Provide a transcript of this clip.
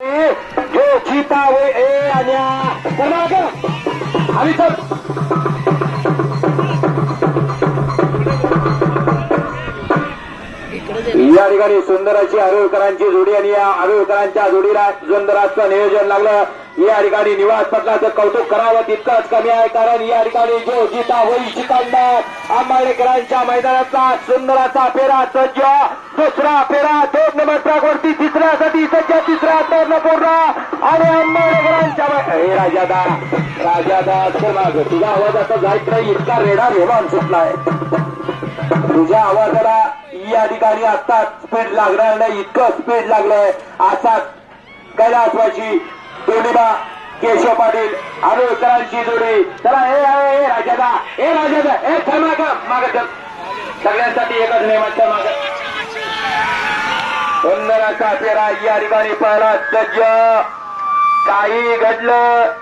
जो ए आणि या ठिकाणी सुंदराची आरोळकरांची जोडी आणि या आरोळकरांच्या जोडीला सुंदराचं नियोजन लागलं. या ठिकाणी निवास पटलाचं कौतुक करावं तितकंच कमी आहे कारण या ठिकाणी जो जिता होई शिकांना आंबाडेकरांच्या मैदानाचा सुंदराचा फेरा सज्ज. दुसरा फेरा दोन नंबर ट्रॅकवरती तिसऱ्यासाठी सज्ज तिसरा टर्न पूर्ण. आणि आंबाडेकरांच्या हे राजादा राजादा माग. तुझा आवाज आता जायच नाही इतका रेडा रेवान सुटलाय. तुझ्या आवाजाला या ठिकाणी आता स्पीड लागणार नाही इतकं स्पीड लागलंय. असा कैलासवाची दोन्हीबा केशव पाटील आरोळकरांची जोडी. चला हे हे हे राजादा हे राजादा हे थांबा माग माग सगळ्यांसाठी एकच नियमाच्या मागत सुंदर असा फेरा या ठिकाणी पाहिला सज्ज. काही घडलं.